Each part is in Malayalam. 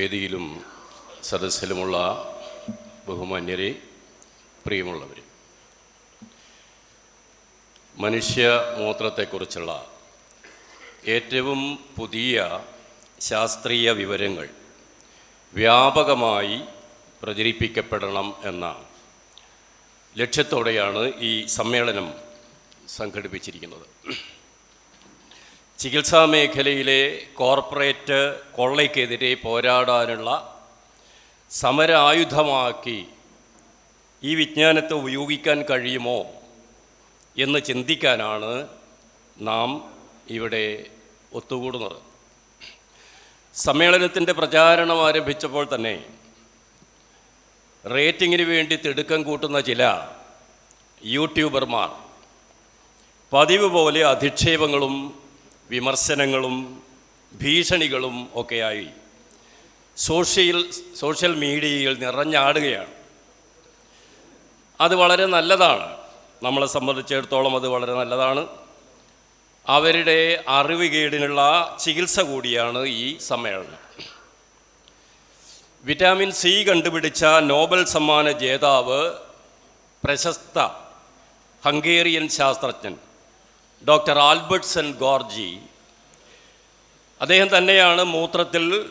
വേദിയിലും സദസ്സിലുമുള്ള ബഹുമാന്യരെ പ്രിയമുള്ളവർ മനുഷ്യ മൂത്രത്തെക്കുറിച്ചുള്ള ഏറ്റവും പുതിയ ശാസ്ത്രീയ വിവരങ്ങൾ വ്യാപകമായി പ്രചരിപ്പിക്കപ്പെടണം എന്ന ലക്ഷ്യത്തോടെയാണ് ഈ സമ്മേളനം സംഘടിപ്പിച്ചിരിക്കുന്നത്. ചികിത്സാ മേഖലയിലെ കോർപ്പറേറ്റ് കൊള്ളയ്ക്കെതിരെ പോരാടാനുള്ള സമരായുധമാക്കി ഈ വിജ്ഞാനത്തെ ഉപയോഗിക്കാൻ കഴിയുമോ എന്ന് ചിന്തിക്കാനാണ് നാം ഇവിടെ ഒത്തുകൂടുന്നത്. സമ്മേളനത്തിന്റെ പ്രചാരണം ആരംഭിച്ചപ്പോൾ തന്നെ റേറ്റിങ്ങിന് വേണ്ടി തിടുക്കം കൂട്ടുന്ന ചില യൂട്യൂബർമാർ പതിവ് പോലെ അധിക്ഷേപങ്ങളും വിമർശനങ്ങളും ഭീഷണികളും ഒക്കെയായി സോഷ്യൽ സോഷ്യൽ മീഡിയയിൽ നിറഞ്ഞാടുകയാണ്. അത് വളരെ നല്ലതാണ്. നമ്മളെ സംബന്ധിച്ചിടത്തോളം അത് വളരെ നല്ലതാണ്. അവരുടെ അറിവുകേടിനുള്ള ചികിത്സ കൂടിയാണ് ഈ സമ്മേളനം. വിറ്റാമിൻ സി കണ്ടുപിടിച്ച നോബൽ സമ്മാന ജേതാവ് പ്രശസ്ത ഹംഗേറിയൻ ശാസ്ത്രജ്ഞൻ ഡോക്ടർ ആൽബർട്ട്സൺ ഗോർജി അദ്ദേഹം തന്നെയാണ് മൂത്രത്തിൽ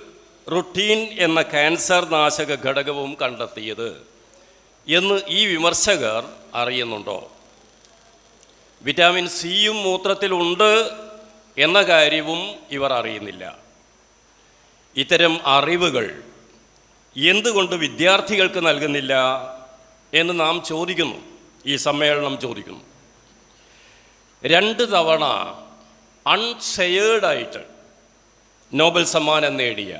റുട്ടീൻ എന്ന ക്യാൻസർ നാശക ഘടകവും കണ്ടെത്തിയത് എന്ന് ഈ വിമർശകർ അറിയുന്നുണ്ടോ? വിറ്റാമിൻ സിയും മൂത്രത്തിലുണ്ട് എന്ന കാര്യവും ഇവർ അറിയുന്നില്ല. ഇത്തരം അറിവുകൾ എന്തുകൊണ്ട് വിദ്യാർത്ഥികൾക്ക് നൽകുന്നില്ല എന്ന് നാം ചോദിക്കുന്നു. ഈ സമ്മേളനം ചോദിക്കുന്നു. രണ്ട് തവണ അൺഷെയേർഡായിട്ട് നോബൽ സമ്മാനം നേടിയ.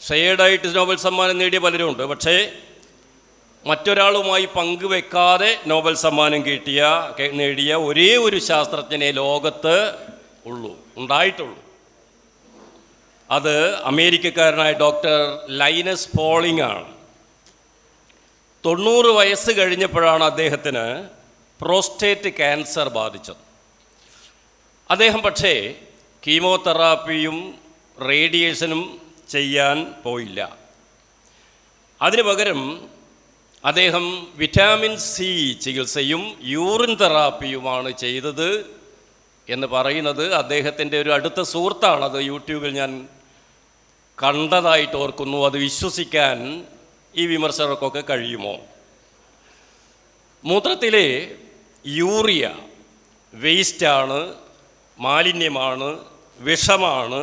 ഷെയേർഡായിട്ട് നോബൽ സമ്മാനം നേടിയ പലരുമുണ്ട്. പക്ഷേ മറ്റൊരാളുമായി പങ്കുവെക്കാതെ നോബൽ സമ്മാനം കിട്ടിയ നേടിയ ഒരേ ഒരു ശാസ്ത്രജ്ഞനെ ലോകത്ത് ഉള്ളൂ ഉണ്ടായിട്ടുള്ളൂ. അത് അമേരിക്കക്കാരനായ ഡോക്ടർ ലൈനസ് പോളിംഗ് ആണ്. തൊണ്ണൂറ് വയസ്സ് കഴിഞ്ഞപ്പോഴാണ് അദ്ദേഹത്തിന് പ്രോസ്റ്റേറ്റ് ക്യാൻസർ ബാധിച്ചത്. അദ്ദേഹം പക്ഷേ കീമോതെറാപ്പിയും റേഡിയേഷനും ചെയ്യാൻ പോയില്ല. അതിനു പകരം അദ്ദേഹം വിറ്റാമിൻ സി ചികിത്സയും യൂറിൻ തെറാപ്പിയുമാണ് ചെയ്തത് എന്ന് പറയുന്നത് അദ്ദേഹത്തിന്റെ ഒരു അടുത്ത സുഹൃത്താണ്. അത് യൂട്യൂബിൽ ഞാൻ കണ്ടതായിട്ട് ഓർക്കുന്നു. അത് വിശ്വസിക്കാൻ ഈ വിമർശകർക്കൊക്കെ കഴിയുമോ? മൂത്രത്തിലെ യൂറിയ വേസ്റ്റാണ് മാലിന്യമാണ് വിഷമാണ്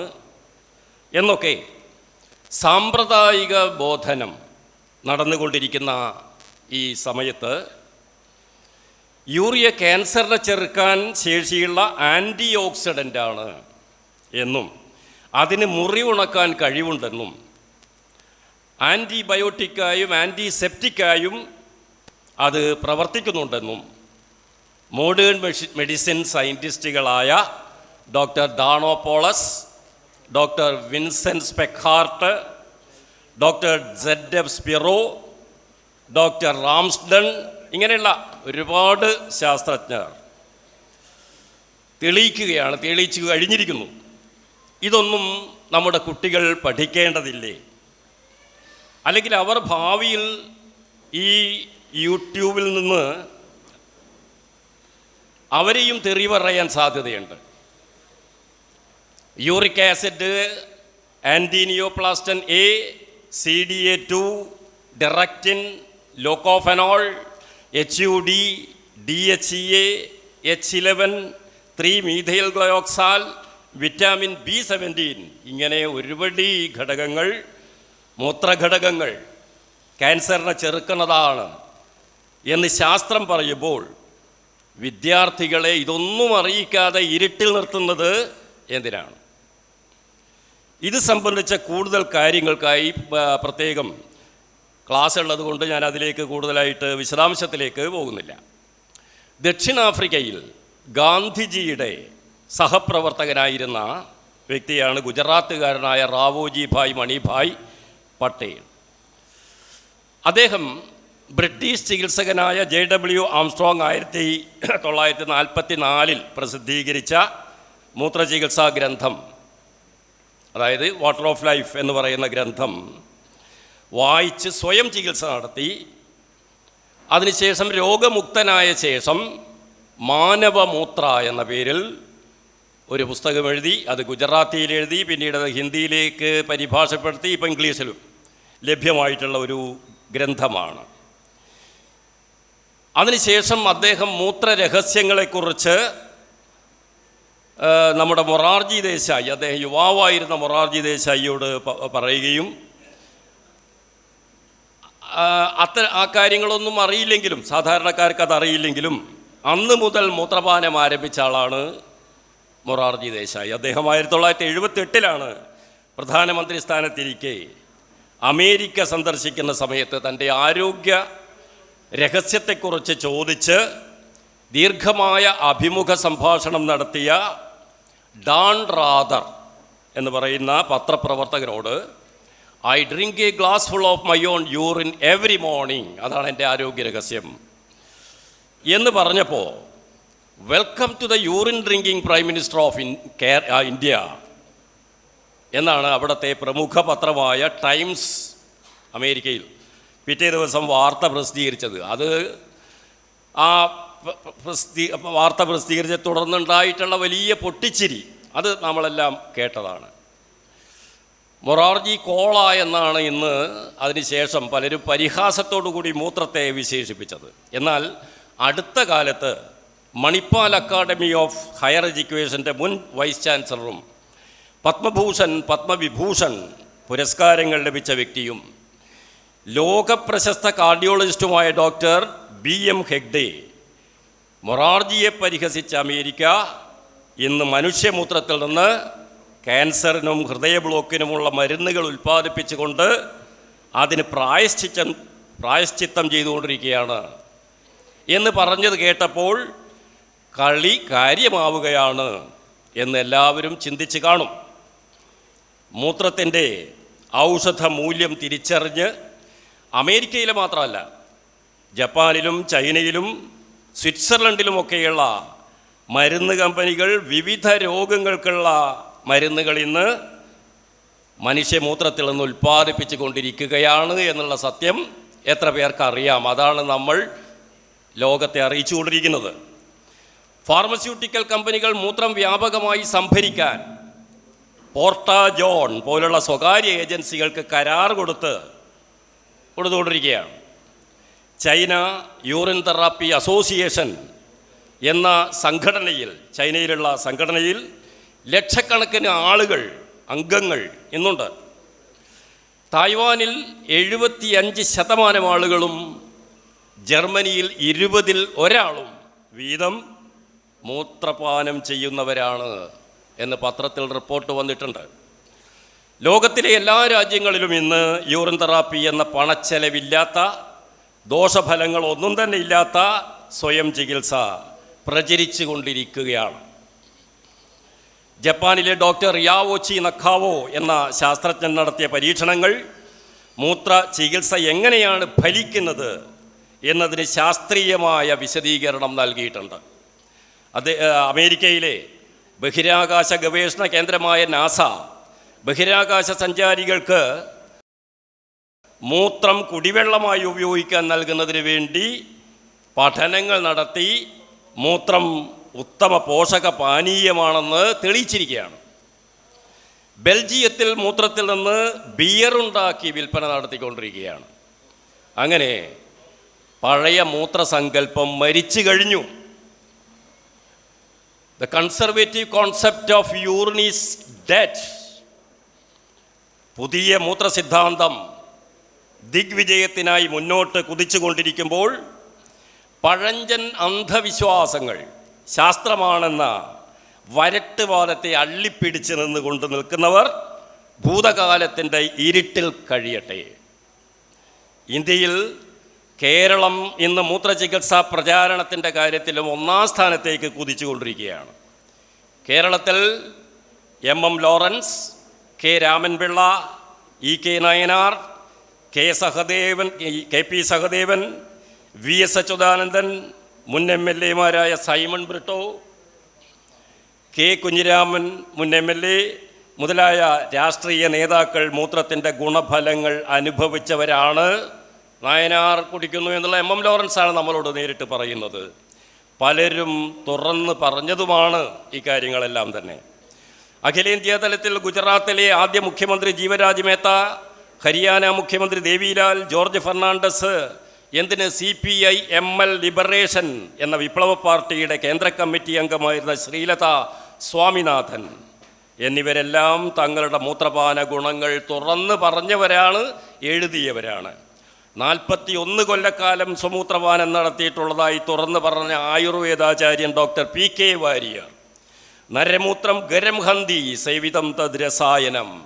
എന്നൊക്കെ സാമ്പ്രദായിക ബോധനം നടന്നുകൊണ്ടിരിക്കുന്ന ഈ സമയത്ത് യൂറിയ ക്യാൻസറിനെ ചെറുക്കാൻ ശേഷിയുള്ള ആന്റി ഓക്സിഡന്റാണ് എന്നും അതിന് മുറിവുണക്കാൻ കഴിവുണ്ടെന്നും ആന്റിബയോട്ടിക്കായും ആന്റിസെപ്റ്റിക്കായും അത് പ്രവർത്തിക്കുന്നുണ്ടെന്നും modern medicine സയന്റിസ്റ്റുകളായ doctor Danopoulos doctor Vincent Speckhart doctor Z F Spiro doctor Ramsden ഇങ്ങനെയുള്ള ഒരുപാട് ശാസ്ത്രജ്ഞർ തെളിയിക്കുകയാണ് തെളിയിച്ചു കഴിഞ്ഞിരിക്കുന്നു. ഇതൊന്നും നമ്മുടെ കുട്ടികൾ പഠിക്കേണ്ടതില്ലേ? അല്ലെങ്കിൽ അവർ ഭാവിയിൽ ഈ യൂട്യൂബിൽ നിന്ന് അവരെയും തെറി പറയാൻ സാധ്യതയുണ്ട്. Uric acid antineoplaston A C D A two directin locophenol H U D D H E H eleven three methyl glyoxal vitamin B seventeen. ഇങ്ങനെ ഒരുപടി ഘടകങ്ങൾ മൂത്രഘടകങ്ങൾ ക്യാൻസറിനെ ചെറുക്കുന്നതാണ് എന്ന് ശാസ്ത്രം പറയുമ്പോൾ വിദ്യാർത്ഥികളെ ഇതൊന്നും അറിയിക്കാതെ ഇരുട്ടിൽ നിർത്തുന്നത് എന്തിനാണ്? ഇത് സംബന്ധിച്ച കൂടുതൽ കാര്യങ്ങൾക്കായി പ്രത്യേകം ക്ലാസ് ഉള്ളത് കൊണ്ട് ഞാൻ അതിലേക്ക് കൂടുതലായിട്ട് വിശദാംശത്തിലേക്ക് പോകുന്നില്ല. ദക്ഷിണാഫ്രിക്കയിൽ ഗാന്ധിജിയുടെ സഹപ്രവർത്തകനായിരുന്ന വ്യക്തിയാണ് ഗുജറാത്തുകാരനായ റാവോജി ഭായ് മണിഭായ് പട്ടേൽ. അദ്ദേഹം ബ്രിട്ടീഷ് ചികിത്സകനായ ജെ ഡബ്ല്യു ആംസ്ട്രോങ് ആയിരത്തി തൊള്ളായിരത്തി നാൽപ്പത്തി നാലിൽ പ്രസിദ്ധീകരിച്ച മൂത്രചികിത്സാ ഗ്രന്ഥം അതായത് വാട്ടർ ഓഫ് ലൈഫ് എന്ന് പറയുന്ന ഗ്രന്ഥം വായിച്ച് സ്വയം ചികിത്സ നടത്തി. അതിനുശേഷം രോഗമുക്തനായ ശേഷം മാനവമൂത്ര എന്ന പേരിൽ ഒരു പുസ്തകം എഴുതി അത് ഗുജറാത്തിയിൽ എഴുതി പിന്നീട് അത് ഹിന്ദിയിലേക്ക് പരിഭാഷപ്പെടുത്തി ഇപ്പം ഇംഗ്ലീഷിലും ലഭ്യമായിട്ടുള്ള ഒരു ഗ്രന്ഥമാണ്. അതിനുശേഷം അദ്ദേഹം മൂത്രരഹസ്യങ്ങളെക്കുറിച്ച് നമ്മുടെ മൊറാർജി ദേശായി അദ്ദേഹം യുവാവായിരുന്ന മൊറാർജി ദേശായിയോട് പറയുകയും അത്ര ആ കാര്യങ്ങളൊന്നും അറിയില്ലെങ്കിലും സാധാരണക്കാർക്ക് അത് അറിയില്ലെങ്കിലും അന്ന് മുതൽ മൂത്രപാനം ആരംഭിച്ച ആളാണ് മൊറാർജി ദേശായി. അദ്ദേഹം ആയിരത്തി തൊള്ളായിരത്തി എഴുപത്തി എട്ടിലാണ് പ്രധാനമന്ത്രി സ്ഥാനത്തിരിക്കെ. അമേരിക്ക സന്ദർശിക്കുന്ന സമയത്ത് തന്റെ ആരോഗ്യ രഹസ്യത്തെക്കുറിച്ച് ചോദിച്ച് ദീർഘമായ അഭിമുഖ സംഭാഷണം നടത്തിയ ഡാൺ റാദർ എന്ന് പറയുന്ന പത്രപ്രവർത്തകരോട് I drink a glass full of my own urine every morning. അതാണ് എന്റെ ആരോഗ്യ രഹസ്യം. എന്ന് പറഞ്ഞപ്പോൾ welcome to the urine drinking prime minister of India. എന്നാണ് അവിടുത്തെ പ്രമുഖ പത്രമായ ടൈംസ് അമേരിക്കയിൽ. പിറ്റേ ദിവസം വാർത്ത പ്രസിദ്ധീകരിച്ചത്. അത് ആ പ്രസിദ്ധീ വാർത്ത പ്രസിദ്ധീകരിച്ച തുടർന്നുണ്ടായിട്ടുള്ള വലിയ പൊട്ടിച്ചിരി അത് നമ്മളെല്ലാം കേട്ടതാണ്. മൊറാർജി കോള എന്നാണ് ഇന്ന് അതിനുശേഷം പലരും കൂടി മൂത്രത്തെ വിശേഷിപ്പിച്ചത്. എന്നാൽ അടുത്ത കാലത്ത് മണിപ്പാൽ അക്കാഡമി ഓഫ് ഹയർ എഡ്യൂക്കേഷന്റെ മുൻ വൈസ് ചാൻസലറും പത്മഭൂഷൺ പത്മവിഭൂഷൺ പുരസ്കാരങ്ങൾ ലഭിച്ച വ്യക്തിയും ലോകപ്രശസ്ത കാർഡിയോളജിസ്റ്റുമായ ഡോക്ടർ ബി എം ഹെഗ്ഡെ മൊറാർജിയെ പരിഹസിച്ച അമേരിക്ക ഇന്ന് മനുഷ്യമൂത്രത്തിൽ നിന്ന് ക്യാൻസറിനും ഹൃദയ ബ്ലോക്കിനുമുള്ള മരുന്നുകൾ ഉൽപ്പാദിപ്പിച്ചുകൊണ്ട് അതിന് പ്രായശ്ചിത്തം പ്രായശ്ചിത്തം ചെയ്തുകൊണ്ടിരിക്കുകയാണ്. എന്ന് പറഞ്ഞത് കേട്ടപ്പോൾ കളി കാര്യമാവുകയാണ് എന്ന് എല്ലാവരും ചിന്തിച്ച് കാണും. മൂത്രത്തിന്റെ ഔഷധ മൂല്യം തിരിച്ചറിഞ്ഞ് അമേരിക്കയിലെ മാത്രമല്ല ജപ്പാനിലും ചൈനയിലും സ്വിറ്റ്സർലൻഡിലുമൊക്കെയുള്ള മരുന്ന് കമ്പനികൾ വിവിധ രോഗങ്ങൾക്കുള്ള മരുന്നുകൾ ഇന്ന് മനുഷ്യമൂത്രത്തിൽ നിന്ന് ഉൽപ്പാദിപ്പിച്ചു കൊണ്ടിരിക്കുകയാണ് എന്നുള്ള സത്യം എത്ര പേർക്ക് അറിയാം? അതാണ് നമ്മൾ ലോകത്തെ അറിയിച്ചു കൊണ്ടിരിക്കുന്നത് ഫാർമസ്യൂട്ടിക്കൽ കമ്പനികൾ മൂത്രം വ്യാപകമായി സംഭരിക്കാൻ പോർട്ട ജോൺ പോലുള്ള സ്വകാര്യ ഏജൻസികൾക്ക് കരാർ കൊടുത്ത് കൊടുത്തുകൊണ്ടിരിക്കുകയാണ് ചൈന യൂറിൻ തെറാപ്പി അസോസിയേഷൻ എന്ന സംഘടനയിൽ ചൈനയിലുള്ള സംഘടനയിൽ ലക്ഷക്കണക്കിന് ആളുകൾ അംഗങ്ങൾ ഇന്നുണ്ട്. തായ്വാനിൽ എഴുപത്തിയഞ്ച് ശതമാനം ആളുകളും ജർമ്മനിയിൽ ഇരുപതിൽ ഒരാളും വീതം മൂത്രപാനം ചെയ്യുന്നവരാണ് എന്ന് പത്രത്തിൽ റിപ്പോർട്ട് വന്നിട്ടുണ്ട്. ലോകത്തിലെ എല്ലാ രാജ്യങ്ങളിലും ഇന്ന് യൂറിൻ തെറാപ്പി എന്ന പണച്ചെലവില്ലാത്ത ദോഷഫലങ്ങളൊന്നും തന്നെ ഇല്ലാത്ത സ്വയം ചികിത്സ പ്രചരിച്ചു കൊണ്ടിരിക്കുകയാണ്. ജപ്പാനിലെ ഡോക്ടർ യാവോച്ചി നഖാവോ എന്ന ശാസ്ത്രജ്ഞൻ നടത്തിയ പരീക്ഷണങ്ങൾ മൂത്ര ചികിത്സ എങ്ങനെയാണ് ഫലിക്കുന്നത് എന്നതിന് ശാസ്ത്രീയമായ വിശദീകരണം നൽകിയിട്ടുണ്ട്. അത് അമേരിക്കയിലെ ബഹിരാകാശ ഗവേഷണ കേന്ദ്രമായ നാസ ബഹിരാകാശ സഞ്ചാരികൾക്ക് മൂത്രം കുടിവെള്ളമായി ഉപയോഗിക്കാൻ നൽകുന്നതിന് വേണ്ടി പഠനങ്ങൾ നടത്തി മൂത്രം ഉത്തമ പോഷക പാനീയമാണെന്ന് തെളിയിച്ചിരിക്കുകയാണ്. ബെൽജിയത്തിൽ മൂത്രത്തിൽ നിന്ന് ബിയർ ഉണ്ടാക്കി വിൽപ്പന നടത്തിക്കൊണ്ടിരിക്കുകയാണ്. അങ്ങനെ പഴയ മൂത്രസങ്കല്പം മരിച്ചു കഴിഞ്ഞു. The conservative concept of urine is dead പുതിയ മൂത്രസിദ്ധാന്തം ദിഗ്വിജയത്തിനായി മുന്നോട്ട് കുതിച്ചുകൊണ്ടിരിക്കുമ്പോൾ പഴഞ്ചൻ അന്ധവിശ്വാസങ്ങൾ ശാസ്ത്രമാണെന്ന വരട്ടുവാദത്തെ അള്ളിപ്പിടിച്ച് നിന്നുകൊണ്ട് നിൽക്കുന്നവർ ഭൂതകാലത്തിന്റെ ഇരുട്ടിൽ കഴിയട്ടെ. ഇന്ത്യയിൽ കേരളം ഇന്ന് മൂത്രചികിത്സാ പ്രചാരണത്തിന്റെ കാര്യത്തിലും ഒന്നാം സ്ഥാനത്തേക്ക് കുതിച്ചുകൊണ്ടിരിക്കുകയാണ്. കേരളത്തിൽ M M Lawrence K Ramanpillai E K Nayanar K Sahadevan K P Sahadevan V S Achuthanandan മുൻ എം എൽ എമാരായ സൈമൺ ബ്രിട്ടോ കെ കുഞ്ഞിരാമൻ മുൻ എം എൽ എ മുതലായ രാഷ്ട്രീയ നേതാക്കൾ മൂത്രത്തിന്റെ ഗുണഫലങ്ങൾ അനുഭവിച്ചവരാണ്. നായനാർ കുടിക്കുന്നു എന്നുള്ള എം എം ലോറൻസാണ് നമ്മളോട് നേരിട്ട് പറയുന്നത്. പലരും തുറന്ന് പറഞ്ഞതുമാണ് ഈ കാര്യങ്ങളെല്ലാം തന്നെ. അഖിലേന്ത്യാ തലത്തിൽ ഗുജറാത്തിലെ ആദ്യ മുഖ്യമന്ത്രി ജീവരാജ് മേത്ത ഹരിയാന മുഖ്യമന്ത്രി ദേവിലാൽ ജോർജ് ഫെർണാണ്ടസ് എന്തിന് C P I M L liberation എന്ന വിപ്ലവ പാർട്ടിയുടെ കേന്ദ്ര കമ്മിറ്റി അംഗമായിരുന്ന ശ്രീലത സ്വാമിനാഥൻ എന്നിവരെല്ലാം തങ്ങളുടെ മൂത്രപാന ഗുണങ്ങൾ തുറന്ന് പറഞ്ഞവരാണ് എഴുതിയവരാണ്. നാൽപ്പത്തി ഒന്ന് കൊല്ലക്കാലം സ്വമൂത്രപാനം നടത്തിയിട്ടുള്ളതായി തുറന്ന് പറഞ്ഞ ആയുർവേദാചാര്യൻ ഡോക്ടർ പി കെ വാരിയർ. നരമൂത്രം ഗരം ഹന്തി സേവിതം തദ്രസായനം.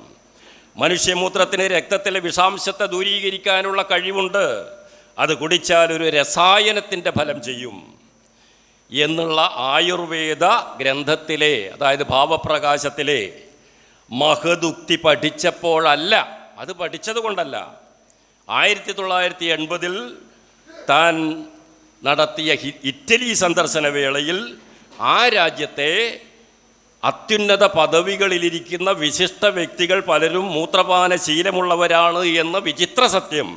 മനുഷ്യമൂത്രത്തിന് രക്തത്തിലെ വിഷാംശത്തെ ദൂരീകരിക്കാനുള്ള കഴിവുണ്ട്. അത് കുടിച്ചാൽ ഒരു രസായനത്തിന്റെ ഫലം ചെയ്യും. എന്നുള്ള ആയുർവേദ ഗ്രന്ഥത്തിലെ അതായത് ഭാവപ്രകാശത്തിലെ മഹദുക്തി പഠിച്ചപ്പോഴല്ല അത് പഠിച്ചത് കൊണ്ടല്ല ആയിരത്തി തൊള്ളായിരത്തി എൺപതിൽ താൻ നടത്തിയ ഇറ്റലി സന്ദർശന വേളയിൽ ആ രാജ്യത്തെ അത്യുന്നത പദവികളിലിരിക്കുന്ന വിശിഷ്ട വ്യക്തികൾ പലരും മൂത്രപാന ശീലമുള്ളവരാണ് എന്ന വിചിത്ര സത്യം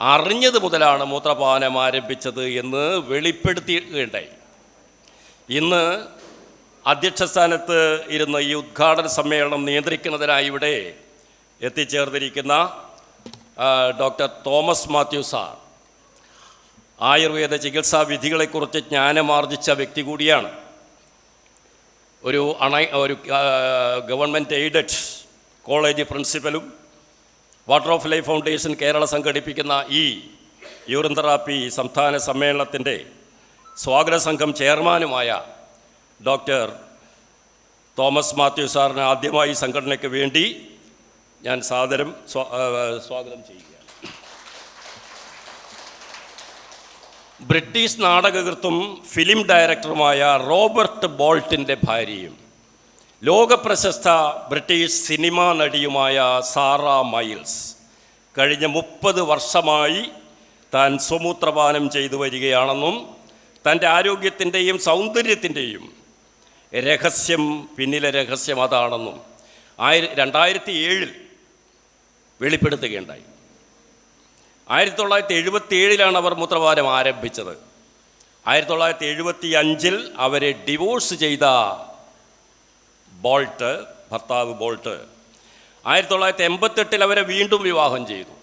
അറിഞ്ഞത് മുതലാണ് മൂത്രപാനം ആരംഭിച്ചത് എന്ന് വെളിപ്പെടുത്തിയിട്ടുണ്ടായി ഇന്ന് അധ്യക്ഷസ്ഥാനത്ത് ഇരുന്ന ഈ ഉദ്ഘാടന സമ്മേളനം നിയന്ത്രിക്കുന്നതിനായി ഇവിടെ എത്തിച്ചേർന്നിരിക്കുന്ന doctor Thomas Mathew sir. Ayurveda ചികിത്സാ വിധികളെക്കുറിച്ച് ജ്ഞാനമാർജിച്ച വ്യക്തി കൂടിയാണ്. ഒരു അണ ഒരു government aided college പ്രിൻസിപ്പലും water of life foundation Kerala സംഘടിപ്പിക്കുന്ന ഈ യൂറിൻ തെറാപ്പി സംസ്ഥാന സമ്മേളനത്തിന്റെ സ്വാഗത സംഘം ചെയർമാനുമായ ഡോക്ടർ തോമസ് മാത്യു സാറിന് ആദ്യമായി സംഘടനയ്ക്ക് വേണ്ടി ഞാൻ സാദരം സ്വാഗതം ചെയ്യുകയാണ് ബ്രിട്ടീഷ് നാടകകൃത്തും ഫിലിം ഡയറക്ടറുമായ റോബർട്ട് ബോൾട്ടിന്റെ ഭാര്യയും ലോകപ്രശസ്ത ബ്രിട്ടീഷ് സിനിമാ നടിയുമായ സാറ മൈൽസ് കഴിഞ്ഞ മുപ്പത് വർഷമായി താൻ സ്വമൂത്രപാനം ചെയ്തു വരികയാണെന്നും തന്റെ ആരോഗ്യത്തിന്റെയും സൗന്ദര്യത്തിന്റെയും രഹസ്യം പിന്നിലെ രഹസ്യം അതാണെന്നും ആയിര രണ്ടായിരത്തി ഏഴിൽ വെളിപ്പെടുത്തുകയുണ്ടായി. ആയിരത്തി തൊള്ളായിരത്തി എഴുപത്തി ഏഴിലാണ് അവർ മൂത്രവാരം ആരംഭിച്ചത്. ആയിരത്തി തൊള്ളായിരത്തി എഴുപത്തി അഞ്ചിൽ അവരെ ഡിവോഴ്സ് ചെയ്ത ബോൾട്ട് ഭർത്താവ് ബോൾട്ട് ആയിരത്തി തൊള്ളായിരത്തി എൺപത്തെട്ടിൽ അവരെ വീണ്ടും വിവാഹം ചെയ്തു.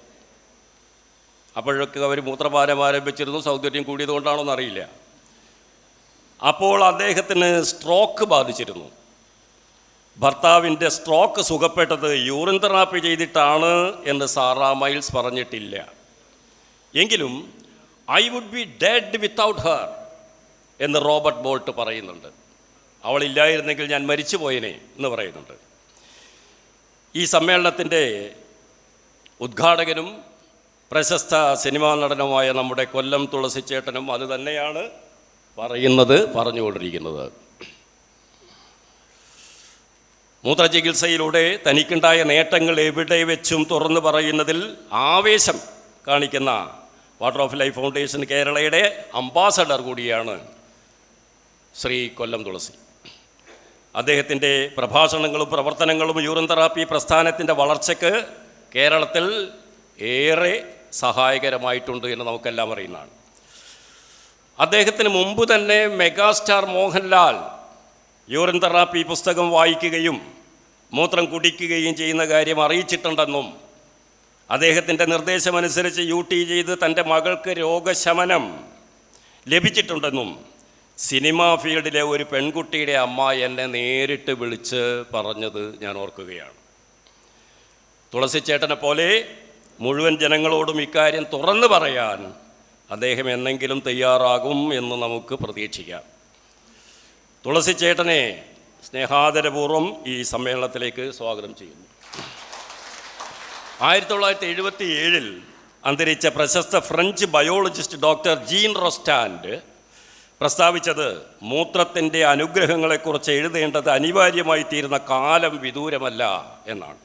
അപ്പോഴൊക്കെ അവർ മൂത്രപാനം ആരംഭിച്ചിരുന്നു സൗന്ദര്യം കൂടിയതുകൊണ്ടാണോ അറിയില്ല. അപ്പോൾ അദ്ദേഹത്തിന് സ്ട്രോക്ക് ബാധിച്ചിരുന്നു. ഭർത്താവിന്റെ സ്ട്രോക്ക് സുഖപ്പെട്ടത് യൂറിൻ തെറാപ്പി ചെയ്തിട്ടാണ് എന്ന് സാറാ മൈൽസ് പറഞ്ഞിട്ടില്ല. എങ്കിലും I would be dead without her എന്ന് റോബർട്ട് ബോൾട്ട് പറയുന്നുണ്ട്. അവളില്ലായിരുന്നെങ്കിൽ ഞാൻ മരിച്ചു പോയനെ എന്ന് പറയുന്നുണ്ട്. ഈ സമ്മേളനത്തിന്റെ ഉദ്ഘാടകനും പ്രശസ്ത സിനിമാ നടനുമായ നമ്മുടെ കൊല്ലം തുളസിച്ചേട്ടനും അത് തന്നെയാണ് പറയുന്നത് പറഞ്ഞുകൊണ്ടിരിക്കുന്നത്. മൂത്രചികിത്സയിലൂടെ തനിക്കുണ്ടായ നേട്ടങ്ങൾ എവിടെ വെച്ചും തുറന്നു പറയുന്നതിൽ ആവേശം കാണിക്കുന്ന വാട്ടർ ഓഫ് ലൈഫ് ഫൗണ്ടേഷൻ കേരളയുടെ അംബാസഡർ കൂടിയാണ് ശ്രീ കൊല്ലം തുളസി. അദ്ദേഹത്തിന്റെ പ്രഭാഷണങ്ങളും പ്രവർത്തനങ്ങളും യൂറിൻ തെറാപ്പി പ്രസ്ഥാനത്തിന്റെ വളർച്ചയ്ക്ക് കേരളത്തിൽ ഏറെ സഹായകരമായിട്ടുണ്ട് എന്ന് നമുക്കെല്ലാം അറിയുന്നതാണ്. അദ്ദേഹത്തിന് മുമ്പ് തന്നെ മെഗാസ്റ്റാർ മോഹൻലാൽ യൂറിൻ തെറാപ്പി പുസ്തകം വായിക്കുകയും മൂത്രം കുടിക്കുകയും ചെയ്യുന്ന കാര്യം അറിയിച്ചിട്ടുണ്ടെന്നും അദ്ദേഹത്തിന്റെ നിർദ്ദേശമനുസരിച്ച് യു ടി ചെയ്ത് തന്റെ മകൾക്ക് രോഗശമനം ലഭിച്ചിട്ടുണ്ടെന്നും സിനിമാ ഫീൽഡിലെ ഒരു പെൺകുട്ടിയുടെ അമ്മ എന്നെ നേരിട്ട് വിളിച്ച് പറഞ്ഞത് ഞാൻ ഓർക്കുകയാണ്. തുളസി ചേട്ടനെ പോലെ മുഴുവൻ ജനങ്ങളോടും ഇക്കാര്യം തുറന്നു പറയാൻ അദ്ദേഹം എന്നെങ്കിലും തയ്യാറാകും എന്ന് നമുക്ക് പ്രതീക്ഷിക്കാം. തുളസി ചേട്ടനെ സ്നേഹാദരപൂർവം ഈ സമ്മേളനത്തിലേക്ക് സ്വാഗതം ചെയ്യുന്നു. ആയിരത്തി തൊള്ളായിരത്തി എഴുപത്തി ഏഴിൽ അന്തരിച്ച പ്രശസ്ത French biologist doctor Jean Rostand പ്രസ്താവിച്ചത് മൂത്രത്തിന്റെ അനുഗ്രഹങ്ങളെക്കുറിച്ച് എഴുതേണ്ടത് അനിവാര്യമായി തീരുന്ന കാലം വിദൂരമല്ല എന്നാണ്.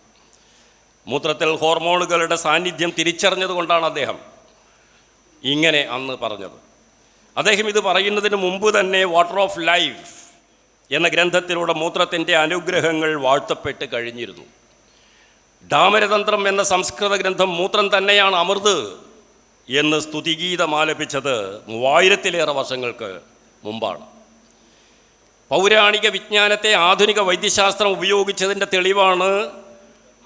മൂത്രത്തിൽ ഹോർമോണുകളുടെ സാന്നിധ്യം തിരിച്ചറിഞ്ഞതുകൊണ്ടാണ് അദ്ദേഹം ഇങ്ങനെ അന്ന് പറഞ്ഞത്. അദ്ദേഹം ഇത് പറയുന്നതിന് മുമ്പ് തന്നെ വാട്ടർ ഓഫ് ലൈഫ് എന്ന ഗ്രന്ഥത്തിലൂടെ മൂത്രത്തിന്റെ അനുഗ്രഹങ്ങൾ വാഴ്ത്തപ്പെട്ട് കഴിഞ്ഞിരുന്നു. ഡാമരതന്ത്രം എന്ന സംസ്കൃത ഗ്രന്ഥം മൂത്രം തന്നെയാണ് അമൃത് എന്ന് സ്തുതിഗീതം ആലപിച്ചത് മൂവായിരത്തിലേറെ വർഷങ്ങൾക്ക് മുമ്പാണ്. പൗരാണിക വിജ്ഞാനത്തെ ആധുനിക വൈദ്യശാസ്ത്രം ഉപയോഗിച്ചതിന്റെ തെളിവാണ്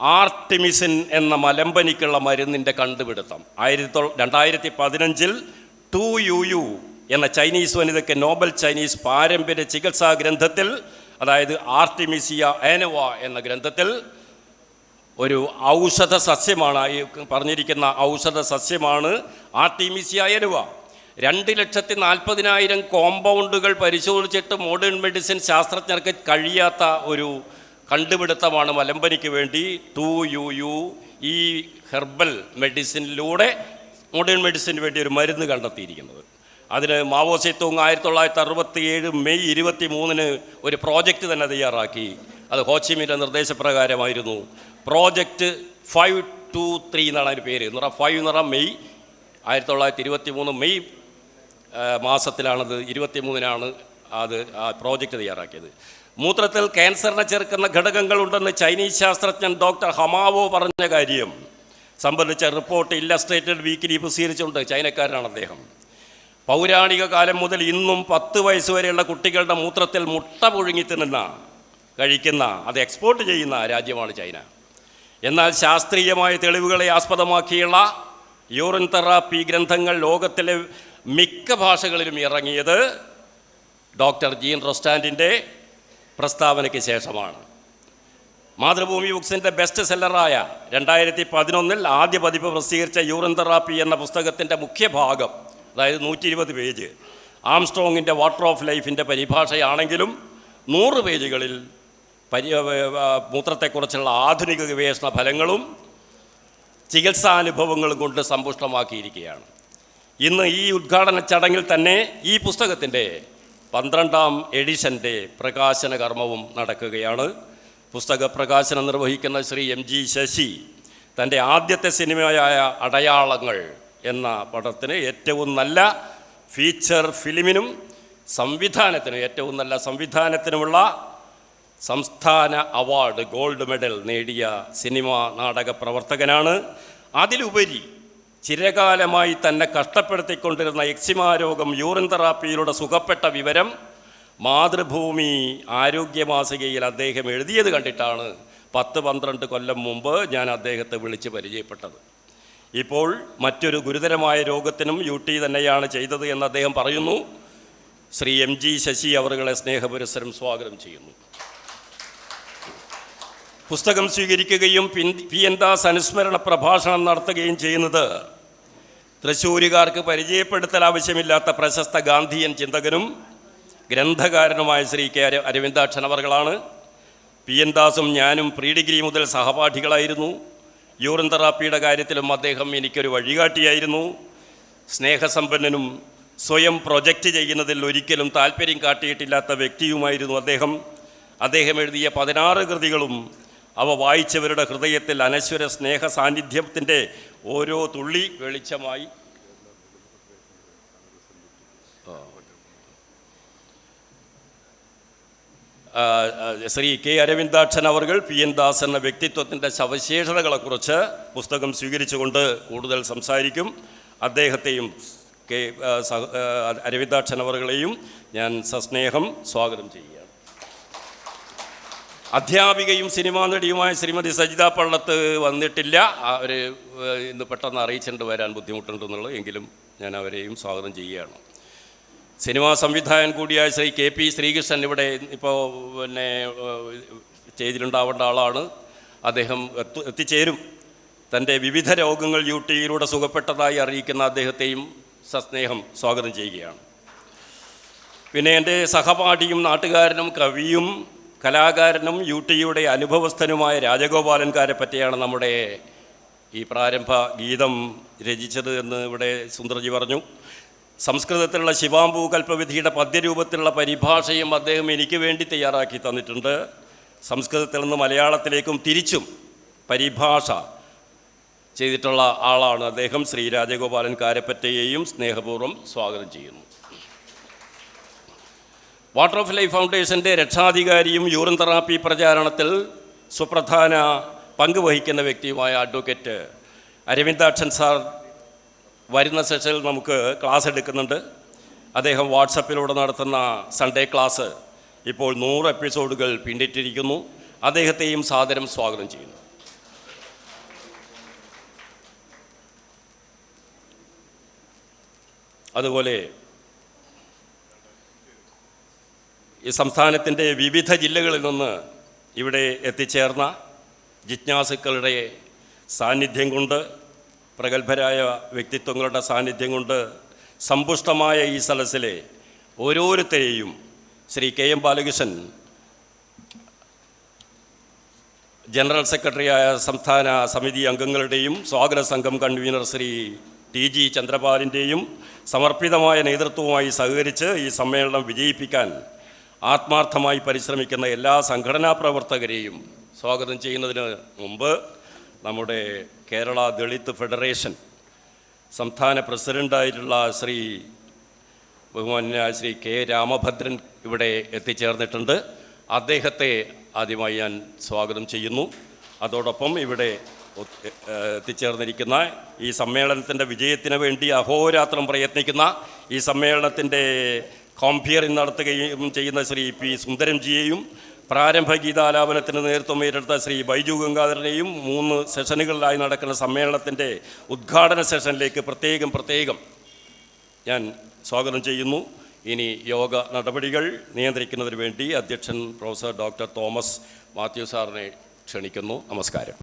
ആർട്ടിമിസിൻ എന്ന മലമ്പനിക്കുള്ള മരുന്നിന്റെ കണ്ടുപിടുത്തം. ആയിരത്തി തൊള്ള രണ്ടായിരത്തി പതിനഞ്ചിൽ ടു യു യു എന്ന ചൈനീസ് വനിതയ്ക്ക് നോബൽ ചൈനീസ് പാരമ്പര്യ ചികിത്സാ ഗ്രന്ഥത്തിൽ അതായത് ആർട്ടിമിസിയ ഏനവ എന്ന ഗ്രന്ഥത്തിൽ ഒരു ഔഷധ സസ്യമാണ് പറഞ്ഞിരിക്കുന്ന ഔഷധ സസ്യമാണ് ആർട്ടിമിസിയ എനുവ രണ്ട് ലക്ഷത്തി നാൽപ്പതിനായിരം കോമ്പൗണ്ടുകൾ പരിശോധിച്ചിട്ട് മോഡേൺ മെഡിസിൻ ശാസ്ത്രജ്ഞർക്ക് കഴിയാത്ത ഒരു കണ്ടുപിടുത്തമാണ് മലമ്പനിക്ക് വേണ്ടി ടു യു യു ഈ ഹെർബൽ മെഡിസിനിലൂടെ മോഡേൺ മെഡിസിന് വേണ്ടി ഒരു മരുന്ന് കണ്ടെത്തിയിരിക്കുന്നത്. അതിന് മാവോ സേത്തുങ് ആയിരത്തി തൊള്ളായിരത്തി അറുപത്തി ഏഴ് മെയ് ഇരുപത്തി മൂന്നിന് ഒരു പ്രോജക്റ്റ് തന്നെ തയ്യാറാക്കി. അത് ഹോച്ചിമിന്റെ നിർദ്ദേശപ്രകാരമായിരുന്നു. പ്രോജക്റ്റ് ഫൈവ് ടു ത്രീ എന്നാണ് അതിന്റെ പേര്. എന്ന് പറഞ്ഞാൽ ഫൈവ് എന്ന് പറഞ്ഞാൽ മെയ് ആയിരത്തി തൊള്ളായിരത്തി ഇരുപത്തി മൂന്ന് മെയ് മാസത്തിലാണത്. ഇരുപത്തി മൂന്നിനാണ് അത് ആ പ്രോജക്റ്റ് തയ്യാറാക്കിയത്. മൂത്രത്തിൽ ക്യാൻസറിനെ ചെറുക്കുന്ന ഘടകങ്ങളുണ്ടെന്ന് ചൈനീസ് ശാസ്ത്രജ്ഞൻ ഡോക്ടർ ഹമാവോ പറഞ്ഞ കാര്യം സംബന്ധിച്ച റിപ്പോർട്ട് ഇല്ലസ്ട്രേറ്റഡ് വീക്കിലി പ്രസിദ്ധീകരിച്ചുകൊണ്ട് ചൈനക്കാരനാണ് അദ്ദേഹം. പൗരാണിക കാലം മുതൽ ഇന്നും പത്ത് വയസ്സ് വരെയുള്ള കുട്ടികളുടെ മൂത്രത്തിൽ മുട്ട പുഴുങ്ങി തിന്നുന്ന കഴിക്കുന്ന അത് എക്സ്പോർട്ട് ചെയ്യുന്ന രാജ്യമാണ് ചൈന. എന്നാൽ ശാസ്ത്രീയമായ തെളിവുകളെ ആസ്പദമാക്കിയുള്ള യൂറിൻ തെറാപ്പി ഗ്രന്ഥങ്ങൾ ലോകത്തിലെ മിക്ക ഭാഷകളിലും ഇറങ്ങിയത് ഡോക്ടർ ജീൻ റൊസ്റ്റാൻഡിന്റെ പ്രസ്താവനയ്ക്ക് ശേഷമാണ്. മാതൃഭൂമി ബുക്സിന്റെ ബെസ്റ്റ് സെല്ലറായ രണ്ടായിരത്തി പതിനൊന്നിൽ ആദ്യ പതിപ്പ് പ്രസിദ്ധീകരിച്ച യൂറിൻ തെറാപ്പി എന്ന പുസ്തകത്തിന്റെ മുഖ്യ ഭാഗം അതായത് നൂറ്റി ഇരുപത് പേജ് ആംസ്ട്രോങ്ങിന്റെ വാട്ടർ ഓഫ് ലൈഫിന്റെ പരിഭാഷയാണെങ്കിലും നൂറ് പേജുകളിൽ പരി മൂത്രത്തെക്കുറിച്ചുള്ള ആധുനിക ഗവേഷണ ഫലങ്ങളും ചികിത്സാനുഭവങ്ങളും കൊണ്ട് സമ്പുഷ്ടമാക്കിയിരിക്കുകയാണ്. ഇന്ന് ഈ ഉദ്ഘാടന ചടങ്ങിൽ തന്നെ ഈ പുസ്തകത്തിന്റെ പന്ത്രണ്ടാം എഡിഷന്റെ പ്രകാശന കർമ്മവും നടക്കുകയാണ്. പുസ്തക പ്രകാശനം നിർവഹിക്കുന്ന ശ്രീ എം ജി ശശി തന്റെ ആദ്യത്തെ സിനിമയായ അടയാളങ്ങൾ എന്ന പടത്തിന് ഏറ്റവും നല്ല ഫീച്ചർ ഫിലിമിനും സംവിധാനത്തിനും ഏറ്റവും നല്ല സംവിധാനത്തിനുമുള്ള സംസ്ഥാന അവാർഡ് ഗോൾഡ് മെഡൽ നേടിയ സിനിമാ നാടക പ്രവർത്തകനാണ്. അതിലുപരി ചിരകാലമായി തന്നെ കഷ്ടപ്പെടുത്തിക്കൊണ്ടിരുന്ന എക്സിമാ രോഗം യൂറിൻ തെറാപ്പിയിലൂടെ സുഖപ്പെട്ട വിവരം മാതൃഭൂമി ആരോഗ്യ മാസികയിൽ അദ്ദേഹം എഴുതിയത് കണ്ടിട്ടാണ് പത്ത് പന്ത്രണ്ട് കൊല്ലം മുമ്പ് ഞാൻ അദ്ദേഹത്തെ വിളിച്ച് പരിചയപ്പെട്ടത്. ഇപ്പോൾ മറ്റൊരു ഗുരുതരമായ രോഗത്തിനും യു ടി തന്നെയാണ് ചെയ്തത് എന്ന് അദ്ദേഹം പറയുന്നു. ശ്രീ എം ജി ശശി അവറുകളെ സ്നേഹപുരസരം സ്വാഗതം ചെയ്യുന്നു. പുസ്തകം സ്വീകരിക്കുകയും പി എൻ ദാസ് അനുസ്മരണ പ്രഭാഷണം നടത്തുകയും ചെയ്യുന്നത്. തൃശ്ശൂരുകാർക്ക് പരിചയപ്പെടുത്തൽ ആവശ്യമില്ലാത്ത പ്രശസ്ത ഗാന്ധിയൻ ചിന്തകനും ഗ്രന്ഥകാരനുമായ ശ്രീ കെ അര- അരവിന്ദാക്ഷൻ അവർകളാണ്. പി എൻ ദാസും ഞാനും പ്രീ ഡിഗ്രി മുതൽ സഹപാഠികളായിരുന്നു. യൂറിൻ തെറാപ്പിയുടെ കാര്യത്തിലും അദ്ദേഹം എനിക്കൊരു വഴികാട്ടിയായിരുന്നു. സ്നേഹസമ്പന്നനും സ്വയം പ്രൊജക്റ്റ് ചെയ്യുന്നതിൽ ഒരിക്കലും താല്പര്യം കാട്ടിയിട്ടില്ലാത്ത വ്യക്തിയുമായിരുന്നു അദ്ദേഹം. അദ്ദേഹം എഴുതിയ പതിനാറ് കൃതികളും അവ വായിച്ചവരുടെ ഹൃദയത്തിൽ അനശ്വര സ്നേഹ സാന്നിധ്യത്തിന്റെ ഓരോ തുള്ളി വെളിച്ചമായി. ശ്രീ കെ അരവിന്ദാക്ഷൻ അവർകൾ പി എൻ ദാസ് എന്ന വ്യക്തിത്വത്തിന്റെ സവിശേഷതകളെക്കുറിച്ച് പുസ്തകം സ്വീകരിച്ചുകൊണ്ട് കൂടുതൽ സംസാരിക്കും. അദ്ദേഹത്തെയും കെ അരവിന്ദാക്ഷൻ അവർകളെയും ഞാൻ സസ്നേഹം സ്വാഗതം ചെയ്യുകയാണ് അധ്യാപികയും സിനിമാ നടിയുമായ ശ്രീമതി സജിത പള്ളത്ത് വന്നിട്ടില്ല. അവർ ഇന്ന് പെട്ടെന്ന് അറിയിച്ചിട്ട് വരാൻ ബുദ്ധിമുട്ടുണ്ടെന്നുള്ളത്. എങ്കിലും ഞാൻ അവരെയും സ്വാഗതം ചെയ്യുകയാണ്. സിനിമാ സംവിധായകൻ കൂടിയായ ശ്രീ കെ പി ശ്രീകൃഷ്ണൻ ഇവിടെ ഇപ്പോൾ പിന്നെ ചെയ്തിട്ടുണ്ടാവേണ്ട ആളാണ്. അദ്ദേഹം എത്തു എത്തിച്ചേരും. തന്റെ വിവിധ രോഗങ്ങൾ യു ടിയിലൂടെ സുഖപ്പെട്ടതായി അറിയിക്കുന്ന അദ്ദേഹത്തെയും സസ്നേഹം സ്വാഗതം ചെയ്യുകയാണ്. പിന്നെ എന്റെ സഹപാഠിയും നാട്ടുകാരനും കവിയും കലാകാരനും യു ടിയുടെ അനുഭവസ്ഥനുമായ രാജഗോപാലൻകാരെ പറ്റിയാണ് നമ്മുടെ ഈ പ്രാരംഭ ഗീതം രചിച്ചത് എന്ന് ഇവിടെ സുന്ദർജി പറഞ്ഞു. സംസ്കൃതത്തിലുള്ള ശിവാംബു കൽപ്പവിധിയുടെ പദ്യരൂപത്തിലുള്ള പരിഭാഷയും അദ്ദേഹം എനിക്ക് വേണ്ടി തയ്യാറാക്കി തന്നിട്ടുണ്ട്. സംസ്കൃതത്തിൽ നിന്ന് മലയാളത്തിലേക്കും തിരിച്ചും പരിഭാഷ ചെയ്തിട്ടുള്ള ആളാണ് അദ്ദേഹം. ശ്രീ രാജഗോപാലൻ കാരപ്പറ്റയെയും സ്നേഹപൂർവം സ്വാഗതം ചെയ്യുന്നു. വാട്ടർ ഓഫ് ലൈഫ് ഫൗണ്ടേഷന്റെ രക്ഷാധികാരിയും യൂറിൻ തെറാപ്പി പ്രചാരണത്തിൽ സുപ്രധാന പങ്ക് വഹിക്കുന്ന വ്യക്തിയുമായ അഡ്വക്കേറ്റ് അരവിന്ദാക്ഷൻ സാർ വരുന്ന സെഷനിൽ നമുക്ക് ക്ലാസ് എടുക്കുന്നുണ്ട്. അദ്ദേഹം വാട്സപ്പിലൂടെ നടത്തുന്ന സൺഡേ ക്ലാസ് ഇപ്പോൾ നൂറ് എപ്പിസോഡുകൾ പിന്നിട്ടിരിക്കുന്നു. അദ്ദേഹത്തെയും സാദരം സ്വാഗതം ചെയ്യുന്നു. അതുപോലെ ഈ സംസ്ഥാനത്തിന്റെ വിവിധ ജില്ലകളിൽ നിന്ന് ഇവിടെ എത്തിച്ചേർന്ന ജിജ്ഞാസുക്കളുടെ സാന്നിധ്യം കൊണ്ട് പ്രഗത്ഭരായ വ്യക്തിത്വങ്ങളുടെ സാന്നിധ്യം കൊണ്ട് സമ്പുഷ്ടമായ ഈ സദസ്സിലെ ഓരോരുത്തരെയും Shri K M Balakrishnan general സെക്രട്ടറിയായ സംസ്ഥാന സമിതി അംഗങ്ങളുടെയും സ്വാഗത സംഘം കൺവീനർ ശ്രീ ടി ജി ചന്ദ്രപാലിന്റെയും സമർപ്പിതമായ നേതൃത്വവുമായി സഹകരിച്ച് ഈ സമ്മേളനം വിജയിപ്പിക്കാൻ ആത്മാർത്ഥമായി പരിശ്രമിക്കുന്ന എല്ലാ സംഘടനാ പ്രവർത്തകരെയും സ്വാഗതം ചെയ്യുന്നതിന് മുമ്പ് നമ്മുടെ കേരള ദളിത് ഫെഡറേഷൻ സംസ്ഥാന പ്രസിഡന്റായിട്ടുള്ള ശ്രീ ബഹുമാനായ ശ്രീ കെ രാമഭദ്രൻ ഇവിടെ എത്തിച്ചേർന്നിട്ടുണ്ട്. അദ്ദേഹത്തെ ആദ്യമായി ഞാൻ സ്വാഗതം ചെയ്യുന്നു. അതോടൊപ്പം ഇവിടെ എത്തിച്ചേർന്നിരിക്കുന്ന ഈ സമ്മേളനത്തിന്റെ വിജയത്തിന് വേണ്ടി അഹോരാത്രം പ്രയത്നിക്കുന്ന ഈ സമ്മേളനത്തിന്റെ കോംപിയറിംഗ് നടത്തുകയും ചെയ്യുന്ന ശ്രീ പി സുന്ദരംജിയെയും പ്രാരംഭ ഗീതാലാപനത്തിന് നേതൃത്വം ഏറ്റെടുത്ത ശ്രീ ബൈജു ഗംഗാധരനെയും മൂന്ന് സെഷനുകളിലായി നടക്കുന്ന സമ്മേളനത്തിന്റെ ഉദ്ഘാടന സെഷനിലേക്ക് പ്രത്യേകം പ്രത്യേകം ഞാൻ സ്വാഗതം ചെയ്യുന്നു. ഇനി യോഗ നടപടികൾ നിയന്ത്രിക്കുന്നതിന് വേണ്ടി അധ്യക്ഷൻ പ്രൊഫസർ ഡോക്ടർ തോമസ് മാത്യു സാറിനെ ക്ഷണിക്കുന്നു. നമസ്കാരം.